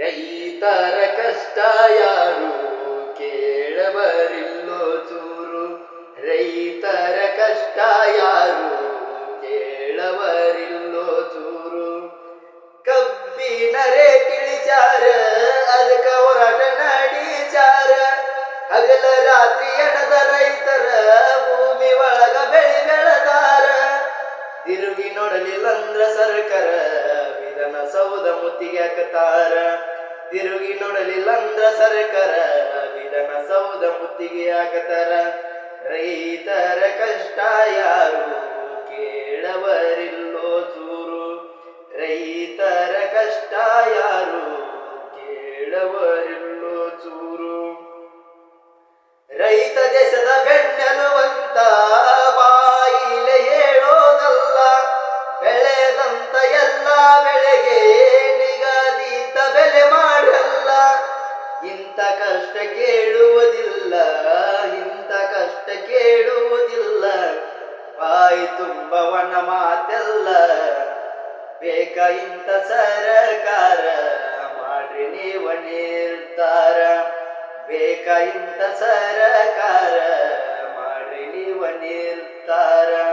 ರೈತರ ಕಷ್ಟ ಯಾರು ಕೇಳಬರಿಲ್ಲೋ ಚೂರು? ರೈತರ ಕಷ್ಟ ಯಾರು ಕೇಳಬರಿಲ್ಲೋ ಚೂರು? ಕಬ್ಬಿನ ರೇಟ್ ಇಳಿಸ್ಯಾರ ಅದಕ್ಕ ಹೋರಾಟ ನಡೀಸ್ಯಾರ. ಹಗಲ ರಾತ್ರಿ ಎಣದ ರೈತರ, ಭೂಮಿ ಒಳಗ ಬೆಳಿ ಬೆಳೆದಾರ. ತಿರುಗಿ ನೋಡಲಿಲ್ಲಂದ್ರ ಸರ್ಕಾರ ವಿಧಾನಸೌಧ ಮುತ್ತಿಗೆ ಹಾಕತಾರ ತಿರುಗಿ ನೋಡಲಿಲ್ಲ ಅಂದ್ರ ಸರ್ಕಾರ. ವಿಧಾನಸೌಧ ಮುತ್ತಿಗೆ ಹಾಕತಾರ ರೈತರ ಕಷ್ಟ ಯಾರು ಕೇಳವರಿಲ್ಲೋ ಚೂರು ರೈತರ ಕಷ್ಟ ಯಾರು ಕೇಳವರಿಲ್ಲೋ ಚೂರು ರೈತ ದೇಶದ ಬೆನ್ನೆಲುವಂತ ಕೇಳುವುದಿಲ್ಲ. ಬಾಯಿ ತುಂಬವನ ಮಾತೆಲ್ಲ ಬೇಕ ಇಂತ ಸರಕಾರ. ಮಾಡ್ರಿ ನೀವ ನಿರ್ಧಾರ. ಬೇಕ ಇಂಥ ಸರಕಾರ. ಮಾಡ್ರಿ ನೀವ ನಿರ್ಧಾರ.